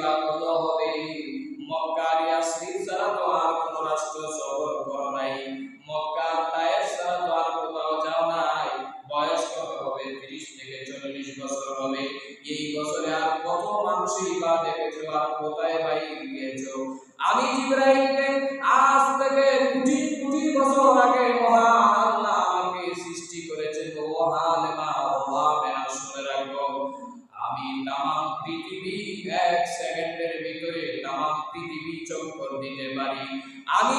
বা কত হবে। মক্কার ইয়াসরিব ছাড়া তো আর কোনো রাষ্ট্র সফর করো নাই। মক্কার তায়েফ ছাড়া তো আর কোথাও যাও নাই। বয়স কত হবে 30 থেকে 40 বছর হবে। এই বছরে আর কত মানুষই বা দেখেছ আর কোথায় ভাই গিয়েছো? আমি জিব্রাইলকে আজ থেকে কোটি কোটি বছর আগে মহান আল্লাহ আমাকে সৃষ্টি করেছেন ও হালেমা আল্লাহ শুনে রাখো আমি তাম পৃথিবী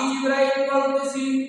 is equal to c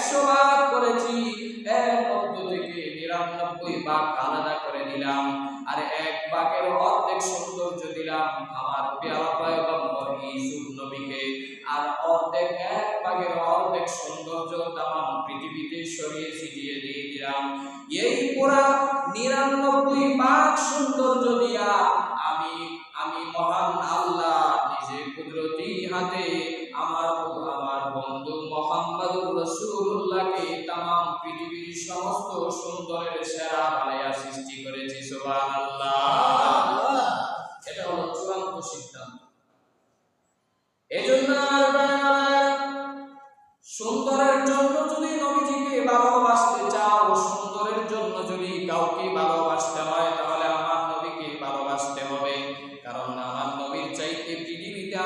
একশো বার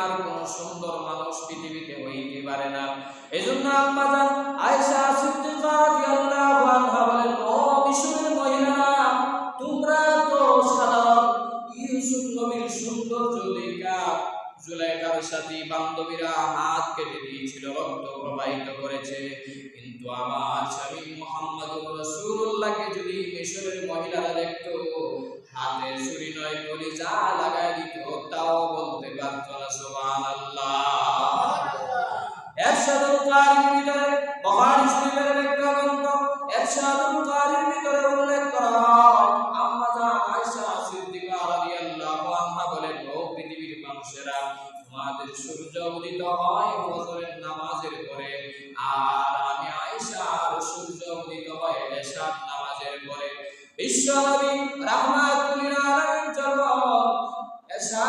আর কোন সুন্দর মানুষ পৃথিবীতে হইতে পারে না। এজন্য আম্মা জান আয়েশা সিদ্দিকা রাদিয়াল্লাহু আনহা বলেন, ও মিশরের মহিলা, তোমরা তো সাধারণ ইউসুফ নবীর সৌন্দর্য দেখা জুলাইকার সাথে বান্ধবীরা হাত কেটে দিয়েছিল, রক্ত প্রবাহিত করেছে। কিন্তু আমার স্বামী মোহাম্মদুর রাসূলুল্লাহকে যদি মিশরের মহিলারা দেখতো, হাতে ছুরি নয় যা লাগায় দিত, তাও বলতে পারতো কারির ভিতরে একটা গ্রন্থ ভিতরে উল্লেখ করা হয় আম্মা জান আয়েশা সিদ্দিকা রাদিয়াল্লাহু আনহা বলেন, ও পৃথিবীর মানুষেরা, তোমাদের সূর্য উদিত হয় ফজরের নামাজের পরে, আর আমি আয়েশা আর সূর্য উদিত হয় এশার নামাজের পরে। বিশ্বনবী রাহমাতুল আলামিন এশা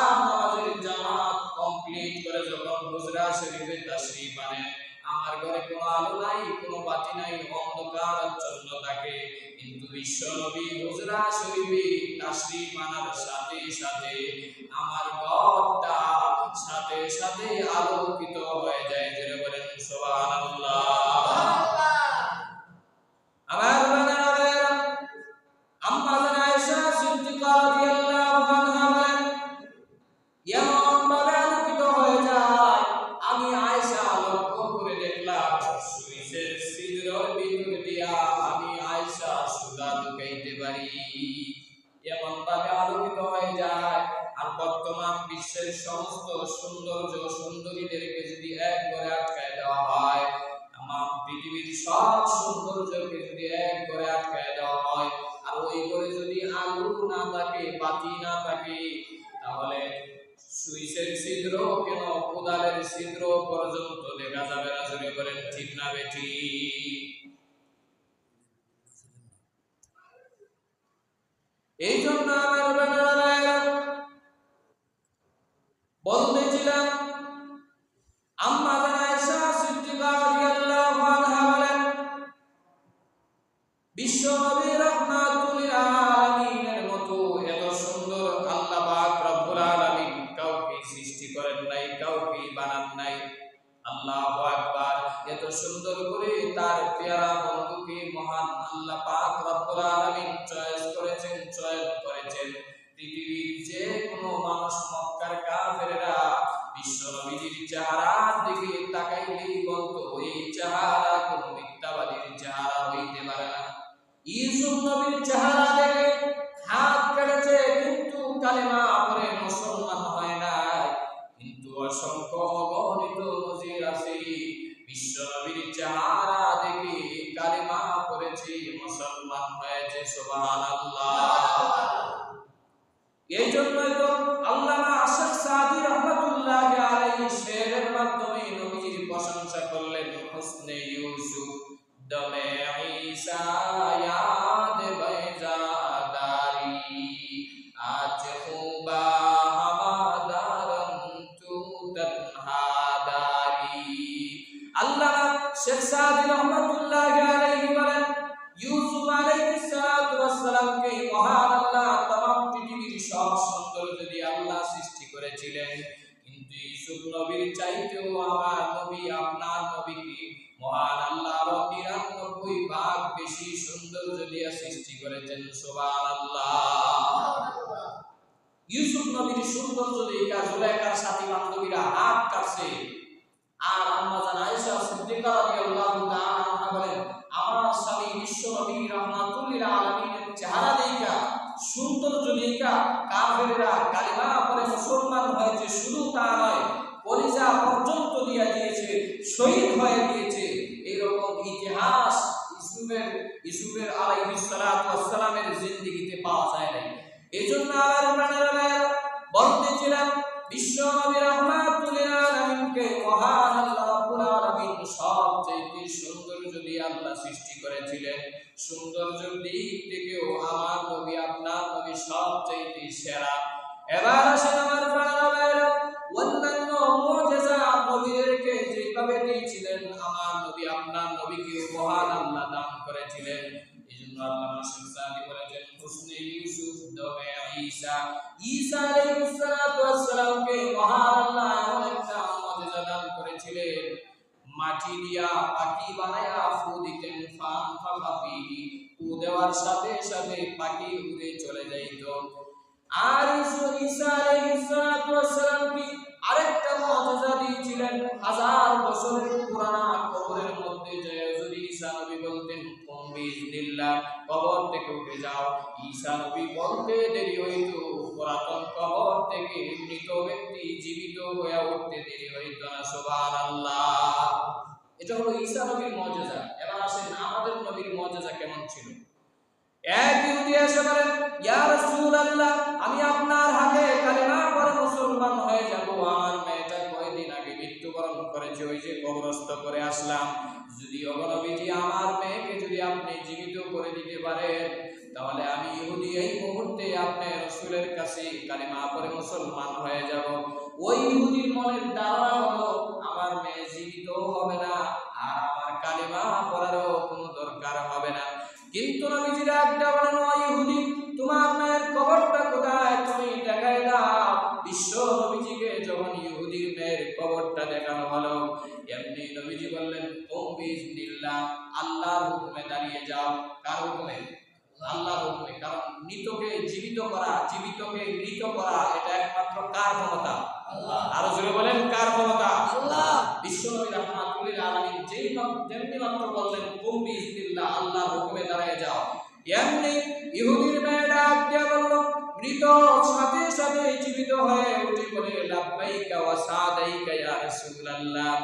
আলো নাই বাতি নাই, অন্ধকার আচ্ছন্ন থাকে। কিন্তু বিশ্বনবী হুজরা শরীফে সাথে সাথে আমার ঘরটা সাথে সাথে আলোকিত হয়ে যায়। যেটা বলেন, সুবহানাল্লাহ। সব সৌন্দর্যকে যদি এক করে আটকায় দেওয়া হয়, আর ওই করে যদি আলু না থাকে বাতি না থাকে, তাহলে ছিদ্র কেন কোদালের ছিদ্র পর্যন্ত দেখা যাবে না? করেন ঠিক না বেঠি? এই জন্য আমার বলতেছিলাম, আম্মা বিশ্ব নবী আলামিনের মতো এত সুন্দর আল্লাহ পাক রব্বুল আলামিন কাউকে সৃষ্টি করেন নাই কাউকে বানান নাই। আল্লাহু আকবার, এত সুন্দর করে তার পেয়ারা বন্ধুকে মহান আল্লাহ পাক রব্বুল আলামিন চয়েস করেছেন, চয়ন করেছেন। পৃথিবীর যে কোনো মানুষ, মক্কার কাফেরেরা বিশ্ব চেহারার দিকে তাকাইলেই বলতো এই চেহারা, কোনো মিথ্যাবাদীর চেহারা হইতে ইউসুফ নবীর চেহারা দেখে হাত কেটেছে কিন্তু কালেমা সব সৌন্দর্য দিয়ে আল্লাহ সৃষ্টি করেছিলেন। কিন্তু ইউসুফ নবীর চাইতেও আমার নবী, আপনার নবীকে মহান আল্লাহ নিরানব্বই ভাগ বেশি সৌন্দর্য দিয়ে সৃষ্টি করেছেন, সুবহানাল্লাহ। ইউসুফ নবীর সৌন্দর্য দেখা জুলাইকার সাথী বান্ধবীরা হাত কাটছে। আর আম্মা জান আয়েশা সিদ্দিকা রাদিয়াল্লাহু তাআলা বলেন, আমার স্বামী বিশ্ব নবী রাহমাতুল্লিল দেখা কাফেররা কালিমা পড়ে মুসলমান হয়েছে, শুধু তা নয়, কলিজা পর্যন্ত দিয়া দিয়েছে, শহীদ হয়ে দিয়েছে এরকম ইতিহাস ইসুফের ইসুফের আলাইহিস সালাতু ওয়াস সালামের জিন্দেগিতে পাওয়া যায় নাই। এজন্য আমার প্রাণেরা বলতেছিলাম সৃষ্টি করেছিলেন। সৌন্দর্যের দিক থেকেও আমার নবী, আপনার নবী সবচেয়ে সেরা। এবার আসেন আমার প্রাণেরা অন্যান্য মুজিজা নবীদেরকে, যেভাবে দিয়েছিলেন আমার নবী, আপনার নবীকে মহান আল্লাহ দান করেছিলেন। এই জন্য আল্লাহ মাসুদ সাদি বলেছেন, হুসনে ইউসুফ দমে ঈসা ঈসা আলাইহিস সালাতু ওয়াস সালামকে মহান আল্লাহ মাটি পাখি বানায়া দেওয়ার সাথে সাথে পাখি উড়ে চলে যাইত। আর ঈসা আরেকটা দিয়েছিলেন হাজার বছরের পুরানা কবরের মধ্যে ঈসা নবী বলতেন, কুম কবর থেকে উঠে যাও। ঈসা নবী বলতে দেরি হইতো, পুরাতন কবর থেকে মৃত ব্যক্তি জীবিত হয়ে উঠতে দেরি হইত না, সুবহানাল্লাহ। এটা হলো ঈসা নবীর মুজিজা এবার আসেন, আমাদের নবীর মুজিজা কেমন ছিল? এক ইহুদি এসে বলেন ইয়া রাসূলুল্লাহ, আমি আপনার হাতে কালেমা পড়ে মুসলমান হয়ে যাব। আমার মেয়েটা কয়েকদিন আগে মৃত্যুবরণ করেছি, ওই যে কবরস্থ করে আসলাম। যদি অগনবীজি আমার মেয়েকে যদি আপনি জীবিত করে দিতে পারেন, তাহলে আমি ইহুদি এই মুহূর্তে আপনি রসুলের কাছে কালিমা পরে মুসলমান হয়ে যাব। ওই ইহুদির মনের ধারণা হলো আমার মেয়ে জীবিত হবে না আর আমার কালিমা পড়ারও কোনো দরকার হবে না। কিন্তু নবীজির একটা বলেন ও ইহুদি তোমার মেয়ের কবরটা কোথায়? তুমি দেখাই দাও। বিশ্ব নবীজিকে যখন ইহুদির মেয়ের কবরটা দেখানো হলো এমনি নবীজি বললেন বিজনিল্লাহ আল্লাহর হুকুমে দাঁড়িয়ে যাও। কার হুকুমে? আল্লাহর হুকুমে। কারণ মৃতকে জীবিত করা জীবিতকে মৃত করা এটা একমাত্র কার ক্ষমতা? আরও জোরে বলেন কার ক্ষমতা? রাহমাতুল্লিল আলামিন যেই যেমনি মাত্র বললেন, কুম বিইজনিল্লাহ, আল্লাহর হুকুমে দাঁড়িয়ে যাও। এমনি ইহুদির মেয়ে ডাক দিয়ে বলল মৃত সাথে সাথে জীবিত হয়ে উঠে বলে, লাব্বাইকা ওয়া সাদাইকা ইয়া রাসূলুল্লাহ।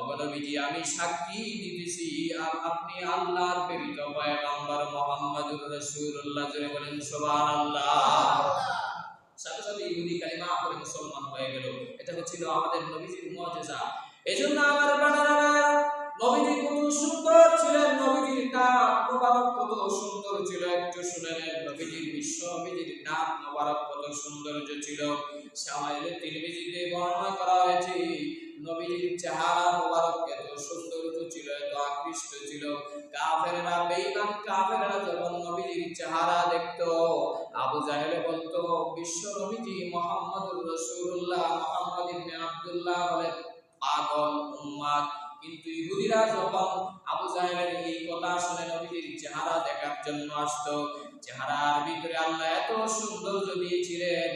অবনবীজি আমি সাক্ষী দিতেছি আর আপনি আল্লাহর প্রেরিত পয়গম্বর মুহাম্মদুর রাসূলুল্লাহ। জোরে বলেন, সুবহানাল্লাহ। সাথে সাথে ইহুদি কালিমা পড়ে মুসলমান হয়ে গেল। এটা হচ্ছিল আমাদের নবীজির মুআজিজা এজন্য আমার বানারা নবীজি কত সুন্দর ছিলেন, নবীজির নাম মোবারক কত সুন্দর ছিল, একটু শুনে নেন, নবীজির বিশ্ব, নবীজির নাম মোবারক কত সৌন্দর্য ছিল। সামাইলে তিরমিজিতে বর্ণনা করা হয়েছে, নবীজির চেহারা মোবারক এত সৌন্দর্য ছিল, এত আকৃষ্ট ছিল। কাফেররা বেঈমান, কাফেররা যখন নবীজির চেহারা দেখতো, আবু জাহেলে বলতো, বিশ্ব নবীজি মোহাম্মদুর রাসূলুল্লাহ, মোহাম্মদ ইবনে আব্দুল্লাহ বলেন পাগল, উম্মাদ। কিন্তু ইহুদিরা যখন আবু জাহেলের এই কথা শুনে নবীজির চেহারা দেখার জন্য আসতো, চেহারার ভিতরে আল্লাহ এত সৌন্দর্য দিয়েছিলেন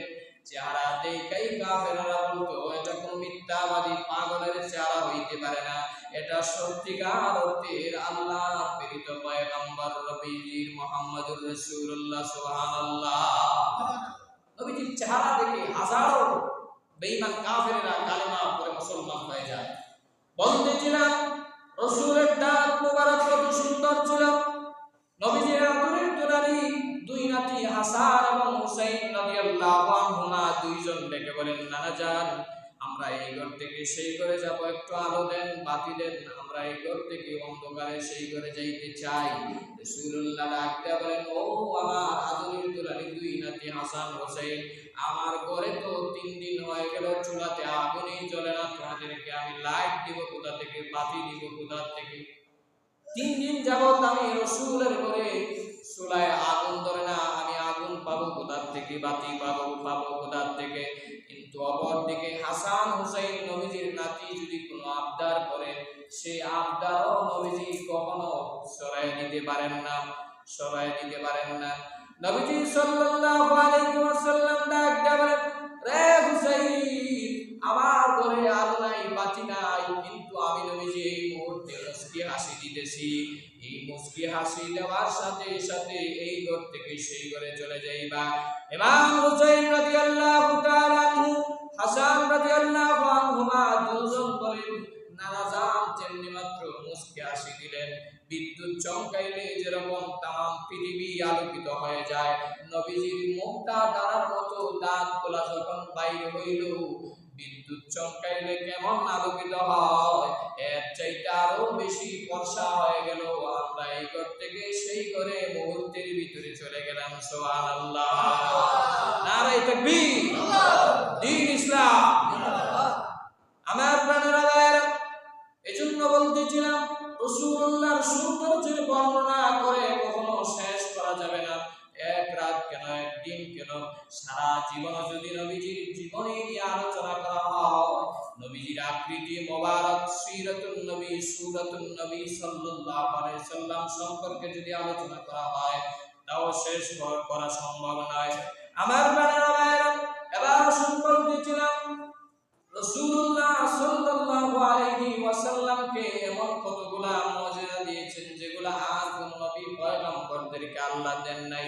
চেহারা দেখাই কাফেররা বলতো এটা কোনো মিথ্যাবাদী পাগলের চেহারা হইতে পারে না, এটা সত্যিকার অর্থের আল্লাহ প্রেরিত পয়গম্বর নবীজির মুহাম্মদুর রাসূলুল্লাহ, সুবহানাল্লাহ। নবীজির চেহারা দেখে হাজারো বেঈমান কাফেররা কালেমা পড়ে মুসলমান হয়ে যায়। বলতেছিলাম রসুলের দাঁত মুবারক কত সুন্দর ছিল। নবীজির আদরের দুলারি দুই নাতি হাসান এবং হুসাইন রাদিয়াল্লাহু আনহুমা দুইজন ডেকে বলেন, নানা জান আমরা এই ঘর থেকে সেই ঘরে যাব, একটু আলো দেন, বাতি দেন, আমরা এই ঘর থেকে অন্ধকারে সেই ঘরে যাইতে চাই। রাসূলুল্লাহ ডাকতে বলেন, ও আমার আদরের দুলারি দুই নাতি হাসান হোসেন, আমার ঘরে তো তিন দিন হয়ে গেল, চুলাতে আগুনই জ্বলে না, তোমাদেরকে আমি লাইট দিব কোথা থেকে, বাতি দিব কোথা থেকে? তিন দিন যাবত আমি রসুলের ঘরে চুলায় আগুন ধরে না, আমি আগুন পাবো কোথার থেকে, বাতি পাবো পাবো থেকে কিন্তু অপর দিকে হাসান হুসাইন নবীজির নাতি যদি কোনো আবদার করে, সেই আবদারও নবীজি কখনো সরাই দিতে পারেন না সরাই দিতে পারেন না। নবীজি সাল্লাল্লাহু আলাইহি ওয়াসাল্লাম ডাক দিয়ে বলেন, রে হুসাইন, আমার ঘরে আলো নাই, বাতি নাই, কিন্তু আমি নবীজি এই মুহূর্তে মুস্কি হাসি দিতেছি। মুস্কি হাসি দেওয়ার সাথে সাথে এই ঘর থেকে সেই ঘরে চলে যাইবা। ইমাম হুসাইন রাদিয়াল্লাহু তাআলা আনহু, হাসান রাদিয়াল্লাহু আনহুমা দুজন বলেন নানা জান যেমনি মাত্র মুস্কি হাসি দিলেন। বিদ্যুৎ চমকাইলে যেরকম তাম পৃথিবী আলোকিত হয়ে যায়। নবীজির মুখটা দাঁড়ার মতো দাঁত খোলা যখন বাইরে হইল, বিদ্যুৎ চমকাইলে কেমন আলোকিত হয়? এর চাইতে আরও বেশি বর্ষা হয়ে গেল। ঘরে মুহূর্তের ভিতরে চলে গেলাম সোহান আল্লাহ নারাই তাকবীর। দিন ইসলাম। আমার প্রাণের আদায়ের এজন্য বলতেছিলাম রসুল্লাহর সৌন্দর্যের বর্ণনা করে কখনো শেষ করা যাবে না। এক রাত কেন একদিন কেন সারা জীবন যদি নবীজির জীবনে নিয়ে আলোচনা করা হয় নবীজির আকৃতি মোবারক, সিরাতুন নবী, সুরাতুন নবী সাল্লাল্লাহু আলাইহি সাল্লাম সম্পর্কে যদি আলোচনা করা হয়, তাও শেষ করা সম্ভব নয়। আমার প্রাণের ভাইয়েরা এবার শুনবল দিয়েছিলাম রাসূলুল্লাহ সাল্লাল্লাহু আলাইহি ওয়াসাল্লামকে এমন কতগুলা মুজিজা দিয়েছেন, যেগুলা আর কোন নবী পয়গম্বরদেরকে আল্লাহ দেন নাই।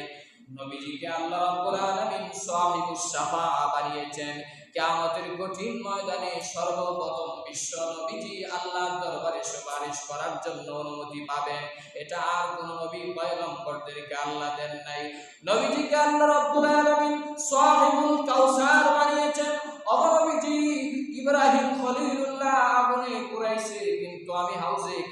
নবীজিকে আল্লাহ রাব্বুল আলামিন সাহিবুস শাফাআ বানিয়েছেন। কিয়ামতের কঠিন ময়দানে সর্বপ্রথম বিশ্ব নবীজি আল্লাহর দরবারে সুপারিশ করার জন্য অনুমতি পাবেন। এটা আর কোন নবী পয়গম্বরদেরকে আল্লাহ দেন নাই। নবীজিকে আল্লাহ রাব্বুল আলামিন সাহিবুল কাউসার বানিয়েছেন। অবনবীজি ইব্রাহিম খলিলুল্লাহ আগুনে পুড়ে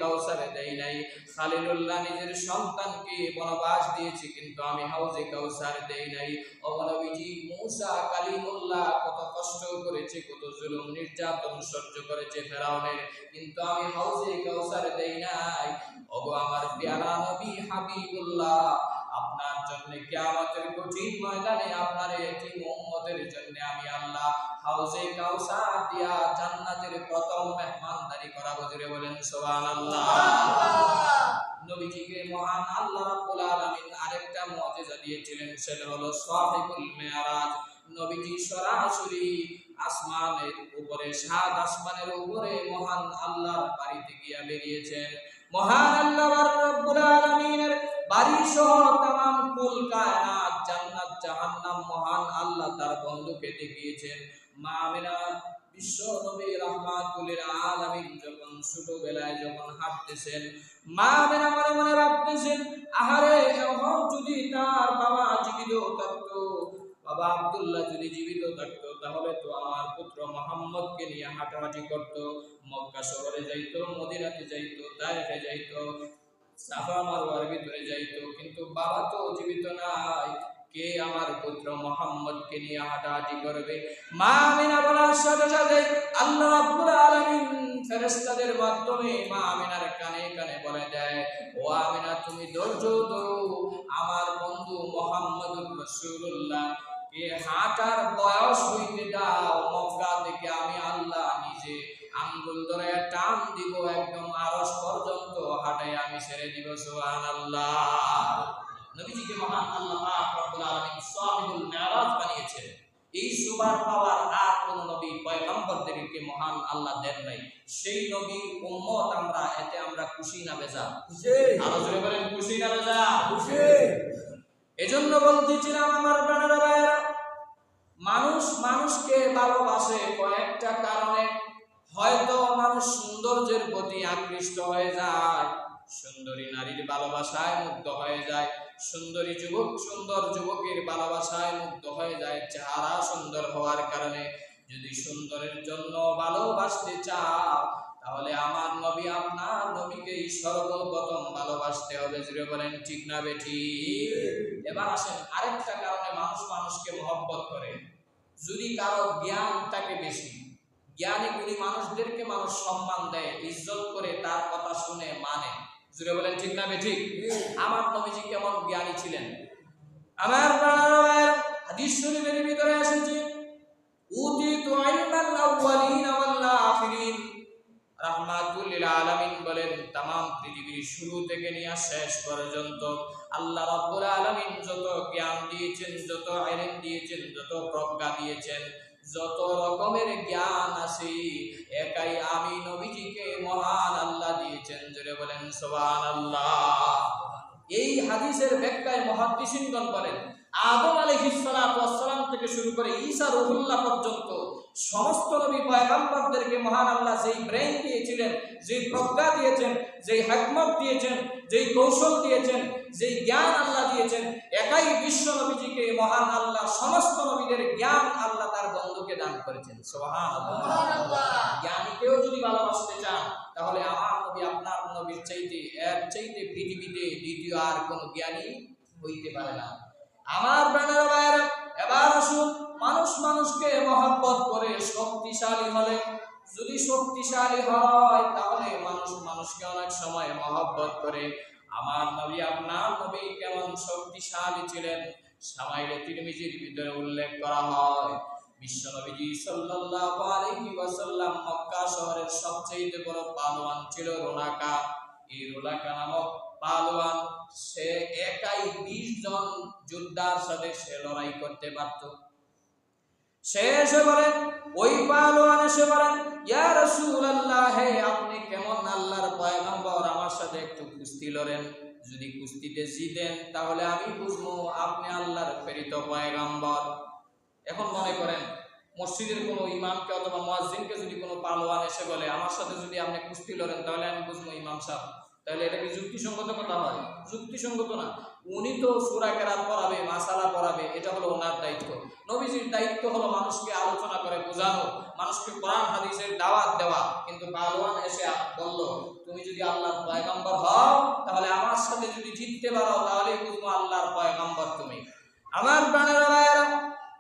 কাউসারে দেই নাই। খালিলুল্লাহ নিজের সন্তানকে বনবাস দিয়েছি, কিন্তু আমি হাউজে কাউসার দেই নাই। ও নবীজি মূসা কালিমুল্লাহ কত কষ্ট করেছে, কত জুলুম নির্যাতন সহ্য করেছে ফেরাউনের, কিন্তু আমি হাউজে কাউসার দেই নাই। ওগো আমার পেয়ারা নবী হাবিবুল্লাহ, আপনার জন্য কিয়ামতের কঠিন ময়দানে আপনার এটি উম্মতের জন্য আমি আল্লাহ হাউজে কাউসার দিয়া জান্নাতের প্রথম মেহমানদারি করাবো জুড়ে বলেন সুবহানাল্লাহ নবীজিকে মহান আল্লাহ রাব্বুল আলামিন আরেকটা মুজিজা দিয়েছিলেন সেটা হলো সাহিবুল মিরাজ নবীজি সরাসরি আসমানের উপরে সাত আসমানের উপরে মহান আল্লাহর বাড়িতে গিয়া বেরিয়েছেন মহান আল্লাহ রাব্বুল আলামিনের বাড়ি সহ तमाम কুল কায়নাত জান্নাত জাহান্নাম মহান আল্লাহ তার বন্ধুকে দেখিয়েছেন মা আমিনা মনে মনে তাহলে তো আমার পুত্র মোহাম্মদকে নিয়ে হাঁটাহাঁটি করতো, মক্কা শহরে যাইতো, মদিনাতে যাইতো তাইফে যাইতো, সাফা মারওয়ার ভিতরে যাইতো, কিন্তু বাবা তো জীবিত নাই। কে আমার পুত্র মোহাম্মদকে নিয়ে করবে? মা আমিনা বলার সাথে সাথে আল্লাহ মাধ্যমে মা আমিনার কানে কানে বলে দেয়, ও আমিনা, তুমি ধৈর্য ধরো। আমার বন্ধু রাসূলুল্লাহ, কে হাঁটার বয়স হইতে দাও থেকে আমি আল্লাহ নিজে আঙ্গুল ধরে টান দিব, একদম আরশ পর্যন্ত হাঁটাই আমি ছেড়ে দিব, সুবহানাল্লাহ। নবীজিকে মহান আল্লাহ পাক রব্বুল আলামিন সাহিবুল মিরাজ বানিয়েছেন। এই সুবার পাওয়ার আর কোন নবী পয়গম্বরদেরকে মহান আল্লাহ দেন নাই। সেই নবীর উম্মত আমরা এতে আমরা খুশি না বেজা? আরও জোরে বলেন খুশি না বেজা? এজন্য বলতেছিলাম আমার প্রাণের ভাইয়েরা মানুষ মানুষকে ভালোবাসে কয়েকটা কারণে। হয়তো মানুষ সৌন্দর্যের প্রতি আকৃষ্ট হয়ে যায় সুন্দরী নারীর ভালোবাসায় মুগ্ধ হয়ে যায় সুন্দরী যুবক সুন্দর যুবকের ভালোবাসায় মুগ্ধ হয়ে যায় চেহারা সুন্দর হওয়ার কারণে। যদি সুন্দরের জন্য ভালোবাসতে চাও, তাহলে আমার নবী আপনার নবীকেই সর্বপ্রথম ভালোবাসতে হবে। জুড়ে বলেন, ঠিক না বেঠি? এবার আসেন আরেকটা কারণে মানুষ মানুষকে মহব্বত করে। যদি কারও জ্ঞান থাকে বেশি জ্ঞানী গুণী মানুষদেরকে মানুষ সম্মান দেয়, ইজ্জত করে তার কথা শুনে মানে। জুড়ে বলেন ঠিক না বেঠিক আমার নবীজি কেমন জ্ঞানী ছিলেন আমার প্রাণের হাদিস শরীফের ভিতরে এসেছে উতিতু ইলমাল আউয়ালিন ওয়াল আখিরিন রাহমাতুল লিল আলামিন বলেন तमाम পৃথিবীর শুরু থেকে নিয়ে শেষ পর্যন্ত আল্লাহ রাব্বুল আলামিন যত জ্ঞান দিয়েছেন যত ইলম দিয়েছেন যত প্রজ্ঞা দিয়েছেন যত রকমের জ্ঞান আছে, একাই আমি নবীজিকে মহান আল্লাহ দিয়েছেন। জোরে বলেন, সুবহানাল্লাহ। এই হাদিসের ব্যাখ্যায় মহাদ্দিসিনগণ বলেন, আদম আলাইহিস সালাতু ওয়াস সালাম থেকে শুরু করে ঈসা রুহুল্লাহ পর্যন্ত সমস্ত নবী পয়গম্বরদেরকে মহান আল্লাহ যেই ব্রেন দিয়েছিলেন, যেই প্রজ্ঞা দিয়েছেন, যেই হিকমত দিয়েছেন যেই কৌশল দিয়েছেন যেই জ্ঞান আল্লাহ দিয়েছেন একাই বিশ্ব নবীজিকে মহান আল্লাহ সমস্ত নবীদের জ্ঞান আল্লাহ তার বন্ধুকে দান করেছেন। জ্ঞানীকেও যদি ভালোবাসতে চান তাহলে আমার নবী আপনার নবীর চাইতে এর চাইতে পৃথিবীতে দ্বিতীয় আর কোন জ্ঞানী হইতে পারে না। আমার প্রাণের বাইরে এবার আসুন মানুষ মানুষকে মহাব্বত করে শক্তিশালী হলে যদি শক্তিশালী হয়, তাহলে মানুষ মানুষকে অনেক সময় মহব্বত করে। আমার নবী, আপনার নবী কেমন শক্তিশালী ছিলেন? সামাইলে তিরমিজির ভিতরে উল্লেখ করা হয়, বিশ্ব নবীজি সাল্লাল্লাহু আলাইহি ওয়াসাল্লাম মক্কা শহরের সবচেয়ে বড় পালোয়ান ছিল রোনাকা। এই রোনাকা নামক পালোয়ান, সে একাই 20 জন যোদ্ধার সাথে সে লড়াই করতে পারত। সে এসে বলেন ওই পালোয়ান এসে বলেন আপনি কেমন আল্লাহর পয়গম্বর? আমার সাথে একটু কুস্তি লড়েন। যদি কুস্তিতে জিতেন, তাহলে আমি বুঝব আপনি আল্লাহর প্রেরিত পয়গম্বর। এখন মনে করেন, মসজিদের কোনো ইমামকে অথবা মুয়াজ্জিনকে যদি কোনো পালোয়ান এসে বলে, আমার সাথে যদি আপনি কুস্তি লড়েন, তাহলে আমি বুঝব ইমাম সাহেব। তাহলে এটা কি যুক্তিসঙ্গত কথা হয়? যুক্তিসঙ্গত না। উনি তো সূরা কেরাত পড়াবে, মাসালা পড়াবে, এটা হলো ওনার দায়িত্ব। নবীজির দায়িত্ব হলো মানুষকে আলোচনা করে বোঝানো, মানুষকে কোরআন, হাদিসের দাওয়াত দেওয়া। কিন্তু পালোয়ান এসে বলল, তুমি যদি আল্লাহর পয়গম্বর হও, তাহলে আমার সাথে যদি জিততে পারো তাহলে বুঝব আল্লাহর পয়গম্বর তুমি। আমার প্রাণের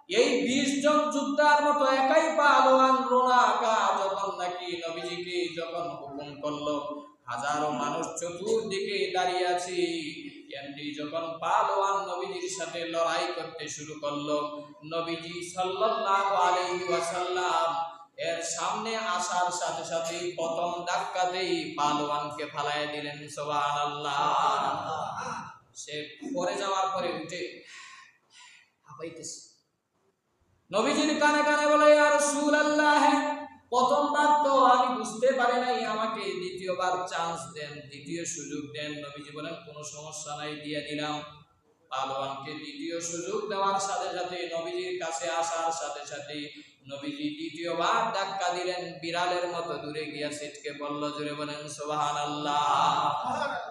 এই বিশ জন যোদ্ধার মতো একাই পালোয়ান রোনাকা যখন নাকি নবীজিকে যখন হুকুম করল, হাজারো মানুষ চতুর্দিকে দাঁড়িয়ে আছি। এমনি যখন পালোয়ান নবীজির সাথে লড়াই করতে শুরু করল, নবীজি সাল্লাল্লাহু আলাইহি ওয়াসাল্লাম এর সামনে আসার সাথে সাথে প্রথম ধাক্কাতেই পালোয়ানকে ফালায় দিলেন, সুবহানাল্লাহ। সে পরে যাওয়ার পরে উঠে হাঁপাইতেছে। নবীজির কানে কানে বলে, ইয়া রাসূলুল্লাহ! প্রথমবার তো আমি বুঝতে পারি নাই, আমাকে দ্বিতীয়বার চান্স দেন, দ্বিতীয় সুযোগ দেন। নবীজি বলেন কোনো সমস্যা নাই, দিয়ে দিলাম। পালোয়ানকে দ্বিতীয় সুযোগ দেওয়ার সাথে সাথে নবীজির কাছে আসার সাথে সাথে নবীজি দ্বিতীয়বার ধাক্কা দিলেন, বিড়ালের মতো দূরে গিয়া সিটকে বলল জুড়ে বলেন, সুবহানাল্লাহ।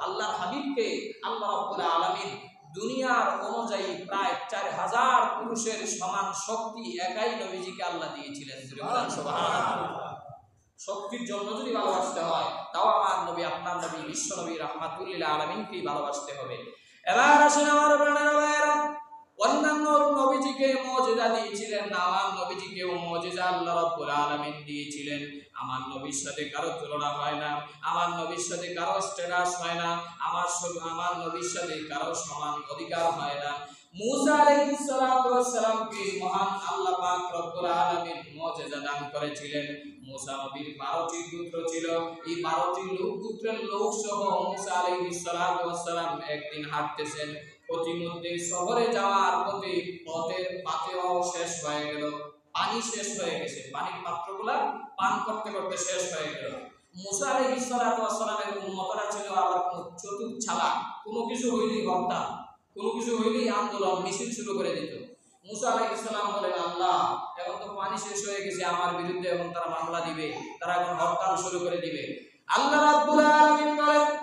আল্লাহর হাবিবকে আল্লাহ রাব্বুল আলামিন দুনিয়ার অনুযায়ী প্রায় চার হাজার পুরুষের সমান শক্তি একাই নবীজিকে আল্লাহ দিয়েছিলেন। শক্তির জন্য যদি ভালোবাসতে হয়, তাও আমার নবী, আপনার নবী, বিশ্ব নবী রহমাতুল্লিল আলমিনকেই ভালোবাসতে হবে। এবার আসেন আমার প্রাণের অন্যান্য নবীজিকে মজেদা দিয়েছিলেন আমার নবীজিকেও মজেদা আল্লাহ রাব্বুল আলামিন দিয়েছিলেন। আমার নবীর সাথে কারও তুলনা হয় না, আমার নবীর সাথে কারও স্ট্যাটাস হয় না, আমার আমার নবীর সাথে কারও সমান অধিকার হয় না। মুসা আলাইহিস সালাতু মহান আল্লাহ পাক রব্বুল আলামিন মুজিজা দান করেছিলেন। মুসা নবীর 12টি পুত্র ছিল। এই 12টি লোক পুত্রের লোক সহ মুসা আলাইহিস সালাতু একদিন হাঁটতেছেন। প্রতিমধ্যে শহরে যাওয়ার পথে পথের পাতেও শেষ হয়ে গেল। পানি শেষ হয়ে গেছে। পানির পাত্রগুলা পান করতে করতে শেষ হয়ে গেল। ছিল আবার কোন কোনো কিছু হইলেই হত্যা, কোনো কিছু হইলেই আন্দোলন, মিছিল শুরু করে দিত। মুসা আলাইহিস সালাম বলেন, আল্লাহ, এখন তো পানি শেষ হয়ে গেছে আমার বিরুদ্ধে এখন তারা মামলা দিবে, তারা এখন হরতাল শুরু করে দিবে। আল্লাহ বলেন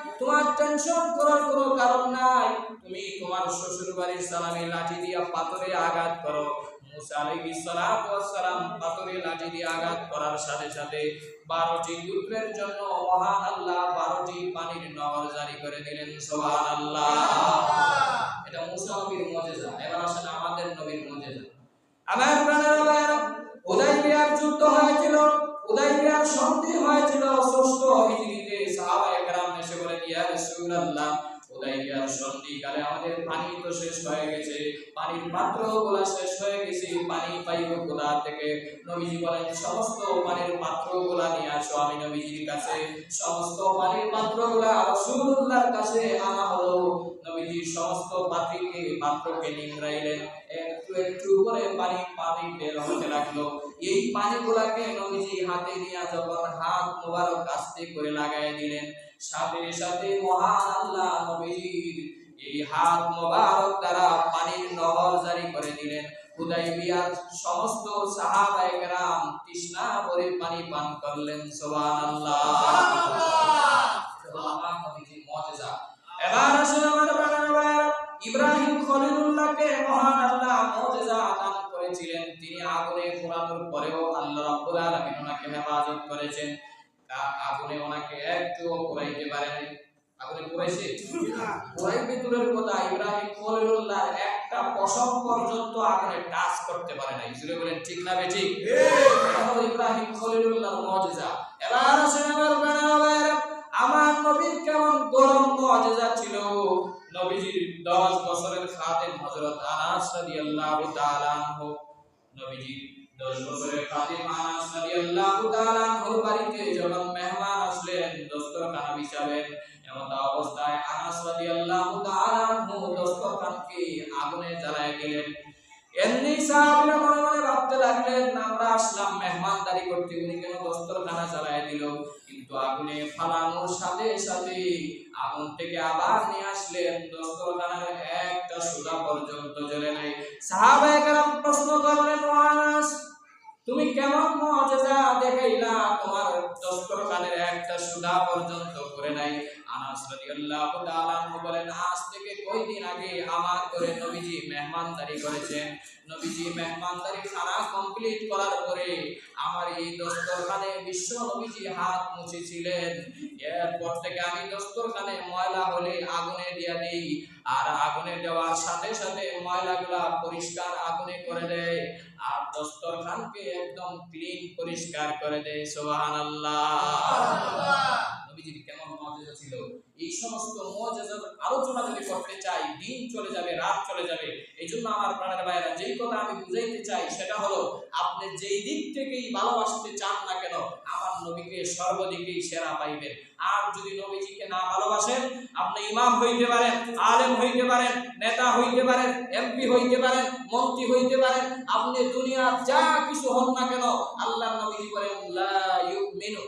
তোমার টেনশন করার কোনো কারণ নাই। তুমি তোমার শ্বশুর বাড়ির সালামে লাঠি দিয়া পাথরে আঘাত করো। এটা মুসা আমাদের যুদ্ধ হয়েছিল হুদাইবিয়ার সন্ধি হয়েছিল, ষষ্ঠ বলেন ইয়া রাসূলুল্লাহ হুদাইবিয়ার সন্ধি কালে আমাদের পানি তো শেষ হয়ে গেছে, পানির পাত্রগুলা শেষ হয়ে গেছে, পানি পাইব কোথা থেকে নবীজি বলেন, সমস্ত পানির পাত্রগুলা নিয়ে আসো, আমি নবীজির কাছে, সমস্ত পানির পাত্রগুলা রাসূলুল্লাহর কাছে আনা হলো। নবীজি সমস্ত পাত্রকে পাত্রকে নিংড়াইলেন। একটু একটু করে পানি পানি বের হতে লাগল। এই পানিগুলাকে নবীজি হাতে নিয়ে যখন হাত মোবারক আস্তে করে লাগাই দিলেন, সাথে সাথে মহান আল্লাহ নবীজির এই হাত মোবারক দ্বারা পানির নহর জারি করে দিলেন। হুদাইবিয়ার সমস্ত সাহাবায়ে কেরাম তৃষ্ণা ভরে পানি পান করলেন। সুবহানাল্লাহ। মুজিজা এবার আসলে আমার প্রাণের ইব্রাহিম খলিলুল্লাহকে মহান করেছিলেন তিনি আগুনে পোড়ানোর পরেও আল্লাহ রাব্বুল আলামিন ওনাকে হেফাজত করেছেন। আগুনে ওনাকে একটুও পোড়াইতে পারেনি। আগুনে পোড়াইছে? পোড়াইতে দূরের কথা, ইব্রাহিম খলিলুল্লাহ একটা পশম পর্যন্ত আগুনে টাচ করতে পারে নাই। জুড়ে বলেন, ঠিক না বেঠিক ইব্রাহিম খলিলুল্লাহর মুজিজা, এবার আসেন আমার আমার নবীর কেমন গরম মুজিজা ছিল? নবীজির 10 বছরের খাদেম হযরত আনাস রাদিয়াল্লাহু তাআলা আনহু। নবীজির 10 বছরের খাদেম আনাস রাদিয়াল্লাহু তাআলা আনহুর বাড়িতে যখন মেহমান আসলেন, দস্তরখানা বিছাবেন এমন অবস্থায় আনাস রাদিয়াল্লাহু তাআলা আনহু দস্তরখানকে আগুনে জ্বালায় গেলেন এমনি সাহাবীরা মনে মনে ভাবতে লাগলেন, আমরা আসলাম মেহমানদারি করতে। উনি কেন দস্তরখানা চালায় দিল? কিন্তু আগুনে ফালানোর সাথে সাথে আগুন থেকে আবার নিয়ে আসলেন। দস্তরখানার একটা সুদা পর্যন্ত জ্বলে নাই। সাহাবায়ে কেরাম প্রশ্ন করলেন, "ও আনাস তুমি কেমন মজেজা দেখাইলা? তোমার দস্তরখানের একটা সুদা পর্যন্ত করে নাই। আনাস রাদিয়াল্লাহু তাআলা বলেন, আজ থেকে আগে আমার করে নবীজি মেহমানদারি করেছেন। নবীজি মেহমানদারি কমপ্লিট করার পরে আমার এই দস্তরখানে বিশ্ব নবীজি হাত মুছেছিলেন। এরপর থেকে আমি দস্তরখানে ময়লা হলে আগুনে দিয়া দিই। আর আগুনে দেওয়ার সাথে সাথে ময়লাগুলা পরিষ্কার আগুনে করে দেয়। দস্তরখানকে একদম ক্লিন পরিষ্কার করে দেয় সুবহানাল্লাহ। নবীজির কেমন মজা ছিল? এই সমস্ত মজেজার আলোচনা যদি করতে চাই, দিন চলে যাবে, রাত চলে যাবে এই জন্য আমার প্রাণের বাইরে যেই কথা আমি বুঝাইতে চাই সেটা হলো, আপনি যেই দিক থেকেই ভালোবাসতে চান না কেন, আমার নবীকে সর্বদিকেই সেরা পাইবেন। আর যদি নবীজিকে না ভালোবাসেন, আপনি ইমাম হইতে পারেন, আলেম হইতে পারেন, নেতা হইতে পারেন, এমপি হইতে পারেন, মন্ত্রী হইতে পারেন, আপনি দুনিয়ার যা কিছু হন না কেন আল্লাহ নবীজি বলেন, লা ইউমিনু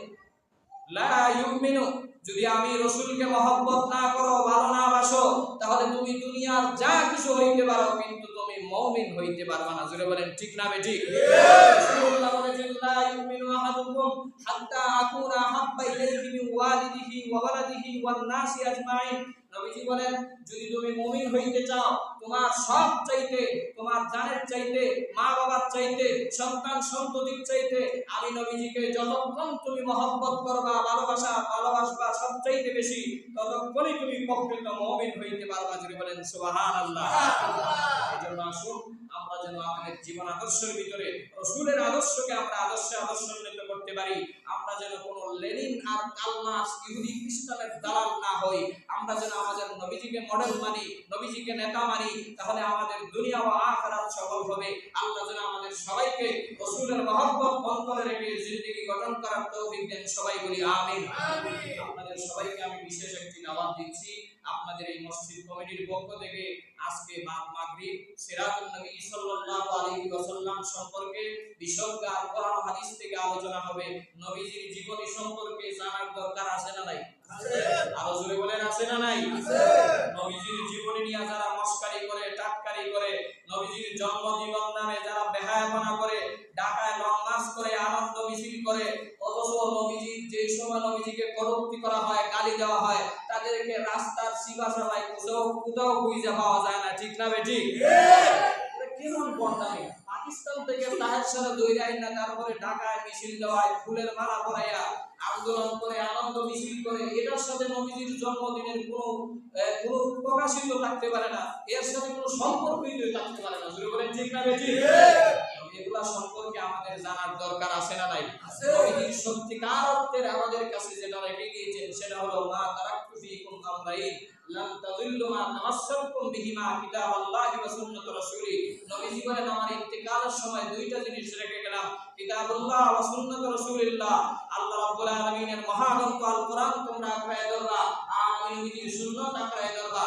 লা ইউমিনু যদি আমি রসুলকে মহব্বত না করো, ভালো না বাসো, তাহলে তুমি দুনিয়ার যা কিছু হইতে পারো, কিন্তু তুমি মুমিন হইতে পারবে না। জুড়ে বলেন, ঠিক না বলেন, যদি তুমি মমিন হইতে চাও, তোমার সব চাইতে তোমার জানের চাইতে, মা বাবার চাইতে, সন্তান সন্ততির চাইতে, আমি নবীজিকে যতক্ষণ তুমি মহব্বত করবা, ভালোবাসা, ভালোবাসবা সব চাইতে বেশি, ততক্ষণই তুমি প্রকৃত মুমিন হইতে পারবা যদি বলেন সুবহানাল্লাহ। এই জন্য আসুন, আমরা যেন আমাদের জীবন আদর্শের ভিতরে, রসুলের আদর্শকে আমরা আদর্শে আদর্শান্বিত করতে পারি। আমরা যেন কোনো লেনিন আর কালমাস ইহুদি খ্রিস্টানের দালাল না হই। আমরা যেন আমাদের নবীজিকে মডেল মানি, নবীজিকে নেতা মানি, তাহলে আমাদের দুনিয়া ও আখিরাত সফল হবে। আল্লাহ যেন আমাদের সবাইকে রসুলের মহব্বত অন্তরে রেখে জিন্দেগি গঠন করার তৌফিক দেন সবাই বলি আমিন। আপনাদের সবাইকে আমি বিশেষ একটি দাওয়াত দিচ্ছি। আপনাদের এই মসজিদ কমিটির পক্ষ থেকে আজকে বাদ মাগরিব সিরাজুন নবী সাল্লাল্লাহু আলাইহি ওয়াসাল্লাম সম্পর্কে বিশদগার কোরআন হাদিস থেকে আলোচনা হবে। নবীজির জীবনী সম্পর্কে জানার দরকার আছে না নাই? আরও জোরে বলেন আছে না নাই? নবীজির জীবনী নিয়ে যারা মস্কারি করে টাটকারি করে নবীজির জন্ম জীবন নামে যারা বেহায়াপনা করে ঢাকায় লং মার্চ করে আনন্দ মিছিল করে অথচ নবীজির যে সময় নবীজিকে কটূক্তি করা হয় গালি দেওয়া হয় তাদেরকে রাস্তার সিবা সবাই কোথাও কোথাও খুঁজে পাওয়া যায় না। ঠিক না এটা কেমন বন্ডামি পাকিস্তান থেকে তাহের সাথে দৈরাই না তারপরে ঢাকায় মিছিল দেওয়ায় ফুলের মালা পরাইয়া আন্দোলন করে, আনন্দ মিছিল করে, এটার সাথে নবীজির জন্মদিনের কোনো কোনো প্রকাশিত থাকতে পারে না, এর সাথে কোনো সম্পর্কিত থাকতে পারে না। বলেন, ঠিক না বেটি এগুলা সম্পর্কে আমাদের জানার দরকার আছে না নাই? নবীজির সত্যিকার অর্থের আমাদের কাছে যেটা রেখে গিয়েছেন সেটা হলো মা তারাক্তু ফিকুম আমরাইন লাম তাযিল্লু মা বিহিমা কিতাবাল্লাহি ওয়া সুন্নাত রাসূলি। নবীজি বলেন আমার ইন্তেকালের সময় দুইটা জিনিস রেখে গেলাম কিতাবুল্লাহ ওয়া সুন্নাত রাসূলিল্লাহ। আল্লাহ রাব্বুল আলামিনের মহাগ্রন্থ আল কোরআন তোমরা আঁকড়ায় ধরবা আর আমি নবীজির সুন্নাত ধরবা।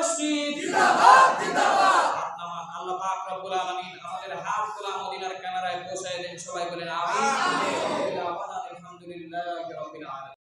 মসজিদ জিন্দাবাদ জিন্দাবাদ। আল্লাহ পাক রব্বুল আলামিন আমাদের হাত গোলা মদিনার কানারায় পৌঁছায় দেন সবাই বলেন আমিন।